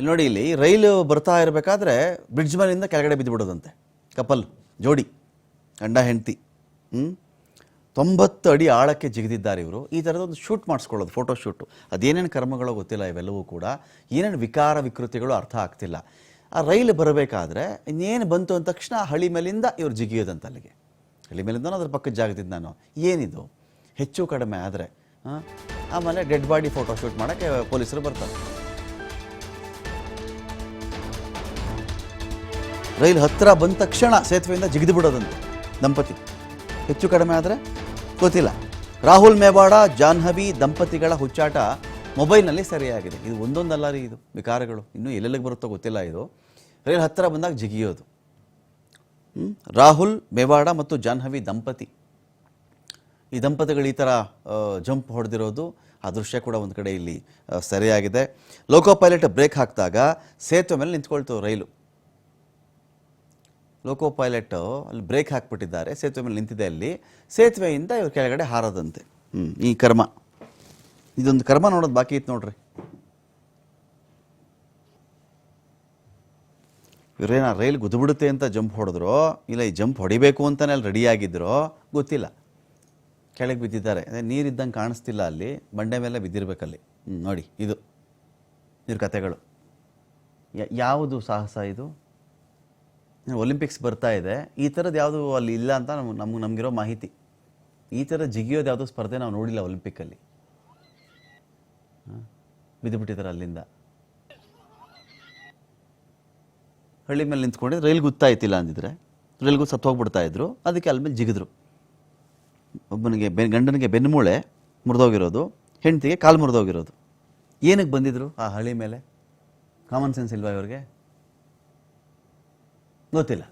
ಇಲ್ಲಿ ನೋಡಿ, ಇಲ್ಲಿ ರೈಲು ಬರ್ತಾ ಇರಬೇಕಾದ್ರೆ ಬ್ರಿಡ್ಜ್ ಮೇಲಿಂದ ಕೆಳಗಡೆ ಬಿದ್ದುಬಿಡೋದಂತೆ. ಕಪಲ್, ಜೋಡಿ, ಗಂಡ, ಹೆಂಡತಿ ಹ್ಞೂ ತೊಂಬತ್ತು ಅಡಿ ಆಳಕ್ಕೆ ಜಿಗಿದಿದ್ದಾರೆ ಇವರು. ಈ ಥರದೊಂದು ಶೂಟ್ ಮಾಡಿಸ್ಕೊಳ್ಳೋದು ಫೋಟೋ ಶೂಟು ಅದೇನೇನು ಕರ್ಮಗಳೋ ಗೊತ್ತಿಲ್ಲ ಇವೆಲ್ಲವೂ ಕೂಡ. ಏನೇನು ವಿಕಾರ, ವಿಕೃತಿಗಳು ಅರ್ಥ ಆಗ್ತಿಲ್ಲ. ಆ ರೈಲು ಬರಬೇಕಾದ್ರೆ ಇನ್ನೇನು ಬಂತು ಅಂದ ತಕ್ಷಣ ಹಳಿ ಮೇಲಿಂದ ಇವ್ರು ಜಿಗಿಯೋದಂತ ಅಲ್ಲಿಗೆ. ಹಳಿ ಮೇಲಿಂದ ಅದ್ರ ಪಕ್ಕದ ಜಾಗದಿಂದ ನಾನು ಏನಿದು? ಹೆಚ್ಚು ಕಡಿಮೆ ಆದರೆ ಆಮೇಲೆ ಡೆಡ್ ಬಾಡಿ ಫೋಟೋ ಶೂಟ್ ಮಾಡೋಕ್ಕೆ ಪೊಲೀಸರು ಬರ್ತಾರೆ. ರೈಲು ಹತ್ತಿರ ಬಂದ ತಕ್ಷಣ ಸೇತುವೆಯಿಂದ ಜಿಗಿದು ಬಿಡೋದಂತೆ ದಂಪತಿ. ಹೆಚ್ಚು ಕಡಿಮೆ ಆದರೆ ಗೊತ್ತಿಲ್ಲ. ರಾಹುಲ್ ಮೇವಾಡ, ಜಾಹ್ನವಿ, ದಂಪತಿಗಳ ಹುಚ್ಚಾಟ ಮೊಬೈಲ್ನಲ್ಲಿ ಸರಿಯಾಗಿದೆ. ಇದು ಒಂದೊಂದಲ್ಲ ರೀ ಇದು, ವಿಕಾರಗಳು. ಇನ್ನೂ ಎಲ್ಲೆಲ್ಲಿಗೆ ಬರುತ್ತೋ ಗೊತ್ತಿಲ್ಲ ಇದು. ರೈಲು ಹತ್ತಿರ ಬಂದಾಗ ಜಿಗಿಯೋದು? ರಾಹುಲ್, ಮೇವಾಡ ಮತ್ತು ಜಾಹ್ನವಿ ದಂಪತಿ. ಈ ದಂಪತಿಗಳು ಈ ಥರ ಜಂಪ್ ಹೊಡೆದಿರೋದು ಆ ದೃಶ್ಯ ಕೂಡ ಒಂದು ಕಡೆ ಇಲ್ಲಿ ಸರಿಯಾಗಿದೆ. ಲೋಕೋ ಪೈಲಟ್ ಬ್ರೇಕ್ ಹಾಕಿದಾಗ ಸೇತುವೆ ಮೇಲೆ ನಿಂತ್ಕೊಳ್ತು ರೈಲು. ಲೋಕೋ ಪೈಲಟ್ ಅಲ್ಲಿ ಬ್ರೇಕ್ ಹಾಕ್ಬಿಟ್ಟಿದ್ದಾರೆ. ಸೇತುವೆ ಮೇಲೆ ನಿಂತಿದೆ ಅಲ್ಲಿ. ಸೇತುವೆಯಿಂದ ಇವ್ರ ಕೆಳಗಡೆ ಹಾರದಂತೆ. ಹ್ಞೂ ಈ ಕರ್ಮ. ಇದೊಂದು ಕರ್ಮ ನೋಡೋದು ಬಾಕಿ ಇತ್ತು ನೋಡ್ರಿ. ಇವ್ರೇನ ರೈಲ್ ಗುದ್ಬಿಡುತ್ತೆ ಅಂತ ಜಂಪ್ ಹೊಡೆದ್ರೋ, ಇಲ್ಲ ಈ ಜಂಪ್ ಹೊಡಿಬೇಕು ಅಂತಲೇ ಅಲ್ಲಿ ರೆಡಿಯಾಗಿದ್ರೋ ಗೊತ್ತಿಲ್ಲ. ಕೆಳಗೆ ಬಿದ್ದಿದ್ದಾರೆ. ಅದೇ ನೀರಿದ್ದಂಗೆ ಕಾಣಿಸ್ತಿಲ್ಲ ಅಲ್ಲಿ. ಬಂಡೆ ಮೇಲೆ ಬಿದ್ದಿರ್ಬೇಕಲ್ಲಿ ಹ್ಞೂ ನೋಡಿ, ಇದು. ಇವ್ರ ಕತೆಗಳು. ಯಾವುದು ಸಾಹಸ ಇದು? ಒಲಿಂಪಿಕ್ಸ್ ಬರ್ತಾ ಇದೆ. ಈ ಥರದ್ದು ಯಾವುದು ಅಲ್ಲಿ ಇಲ್ಲ ಅಂತ ನಮ್ಗೆ ನಮ್ಗೆ, ನಮಗಿರೋ ಮಾಹಿತಿ. ಈ ಥರ ಜಿಗಿಯೋದು ಯಾವುದೋ ಸ್ಪರ್ಧೆ ನಾವು ನೋಡಿಲ್ಲ ಒಲಿಂಪಿಕ್ಕಲ್ಲಿ ಬಿದ್ದುಬಿಟ್ಟಿದ್ದಾರೆ ಅಲ್ಲಿಂದ. ಹಳ್ಳಿ ಮೇಲೆ ನಿಂತ್ಕೊಂಡಿದ್ದು ರೈಲ್ ಗೊತ್ತಾಯ್ತಿಲ್ಲ ಅಂದಿದ್ರೆ ರೈಲ್ಗೂ ಸತ್ತು ಹೋಗ್ಬಿಡ್ತಾ ಇದ್ರು, ಅದಕ್ಕೆ ಅಲ್ಲಿ ಮೇಲೆ ಜಿಗಿದ್ರು. ಒಬ್ಬನಿಗೆ ಬೆ ಗಂಡನಿಗೆ ಬೆನ್ನುಮೂಳೆ ಮುರಿದೋಗಿರೋದು, ಹೆಂಡತಿಗೆ ಕಾಲು ಮುರಿದೋಗಿರೋದು. ಏನಕ್ಕೆ ಬಂದಿದ್ರು ಆ ಹಳಿ ಮೇಲೆ? ಕಾಮನ್ ಸೆನ್ಸ್ ಇಲ್ವಾ ಇವ್ರಿಗೆ? ಗೊತ್ತಿಲ್ಲ